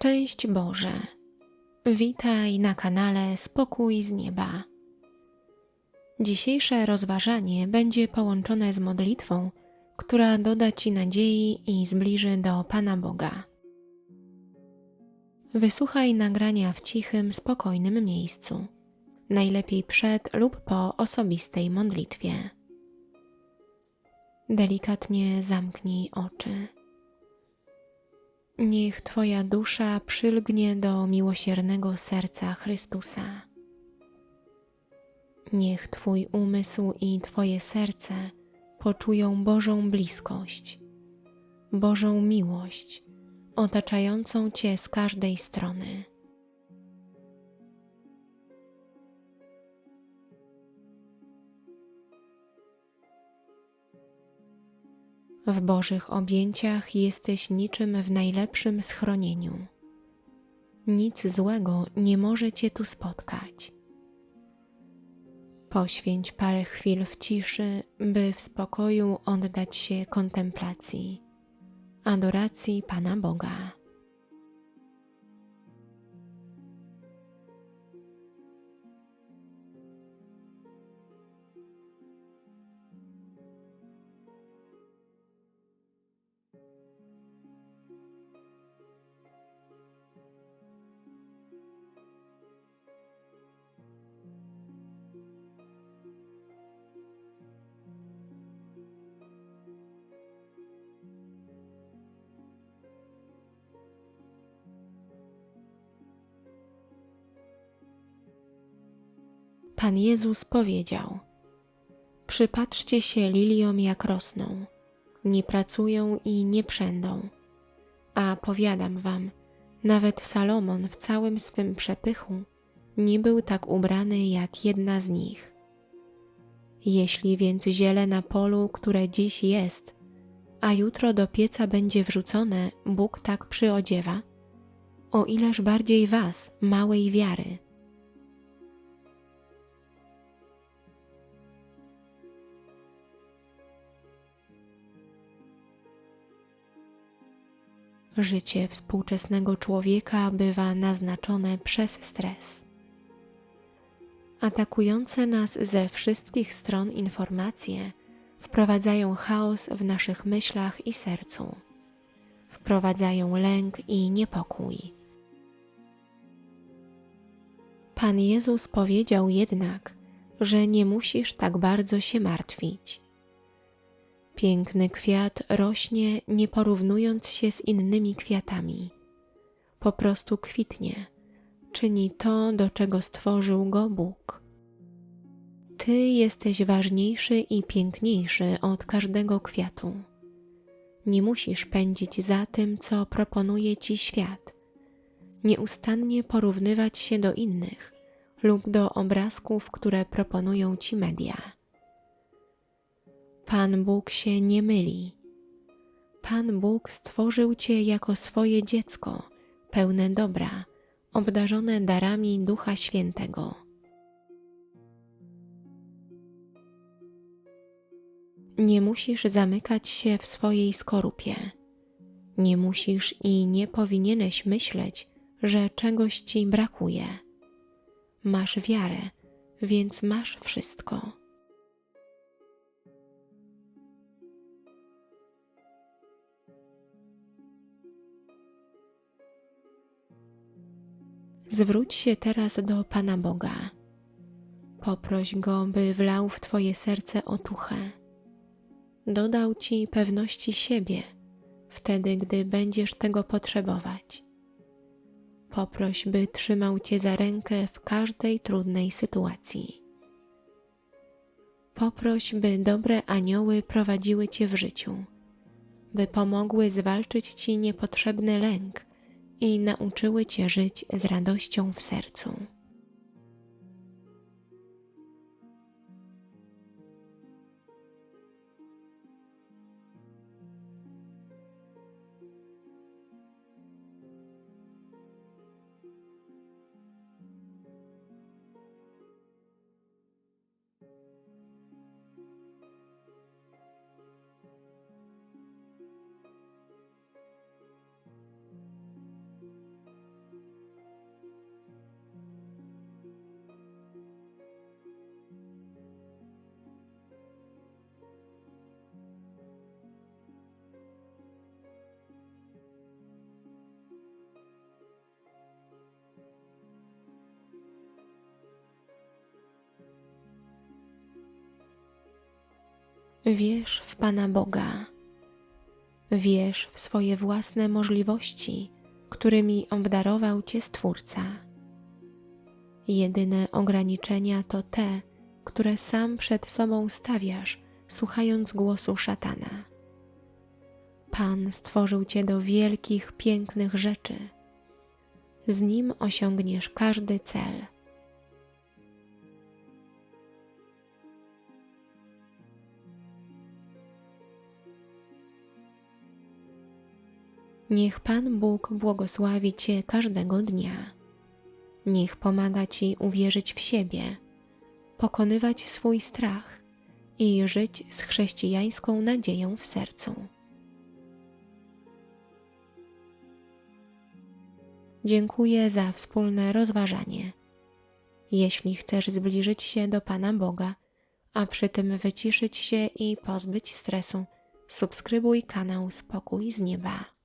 Szczęść Boże! Witaj na kanale Spokój z Nieba. Dzisiejsze rozważanie będzie połączone z modlitwą, która doda Ci nadziei i zbliży do Pana Boga. Wysłuchaj nagrania w cichym, spokojnym miejscu, najlepiej przed lub po osobistej modlitwie. Delikatnie zamknij oczy. Niech Twoja dusza przylgnie do miłosiernego serca Chrystusa. Niech Twój umysł i Twoje serce poczują Bożą bliskość, Bożą miłość otaczającą Cię z każdej strony. W Bożych objęciach jesteś niczym w najlepszym schronieniu. Nic złego nie może Cię tu spotkać. Poświęć parę chwil w ciszy, by w spokoju oddać się kontemplacji, adoracji Pana Boga. Pan Jezus powiedział: Przypatrzcie się liliom, jak rosną, nie pracują i nie przędą. A powiadam wam, nawet Salomon w całym swym przepychu nie był tak ubrany jak jedna z nich. Jeśli więc ziele na polu, które dziś jest, a jutro do pieca będzie wrzucone, Bóg tak przyodziewa, o ileż bardziej was, małej wiary. Życie współczesnego człowieka bywa naznaczone przez stres. Atakujące nas ze wszystkich stron informacje wprowadzają chaos w naszych myślach i sercu, wprowadzają lęk i niepokój. Pan Jezus powiedział jednak, że nie musisz tak bardzo się martwić Piękny kwiat rośnie nie porównując się z innymi kwiatami. Po prostu kwitnie, czyni to, do czego stworzył go Bóg. Ty jesteś ważniejszy i piękniejszy od każdego kwiatu. Nie musisz pędzić za tym, co proponuje ci świat. Nieustannie porównywać się do innych lub do obrazków, które proponują ci media. Pan Bóg się nie myli. Pan Bóg stworzył Cię jako swoje dziecko, pełne dobra, obdarzone darami Ducha Świętego. Nie musisz zamykać się w swojej skorupie. Nie musisz i nie powinieneś myśleć, że czegoś ci brakuje. Masz wiarę, więc masz wszystko. Zwróć się teraz do Pana Boga. Poproś Go, by wlał w Twoje serce otuchę. Dodał Ci pewności siebie wtedy, gdy będziesz tego potrzebować. Poproś, by trzymał Cię za rękę w każdej trudnej sytuacji. Poproś, by dobre anioły prowadziły Cię w życiu, by pomogły zwalczyć Ci niepotrzebny lęk i nauczyły Cię żyć z radością w sercu. Wierz w Pana Boga. Wierz w swoje własne możliwości, którymi obdarował Cię Stwórca. Jedyne ograniczenia to te, które sam przed sobą stawiasz, słuchając głosu szatana. Pan stworzył Cię do wielkich, pięknych rzeczy. Z nim osiągniesz każdy cel. Niech Pan Bóg błogosławi Cię każdego dnia. Niech pomaga Ci uwierzyć w siebie, pokonywać swój strach i żyć z chrześcijańską nadzieją w sercu. Dziękuję za wspólne rozważanie. Jeśli chcesz zbliżyć się do Pana Boga, a przy tym wyciszyć się i pozbyć stresu, subskrybuj kanał Spokój z Nieba.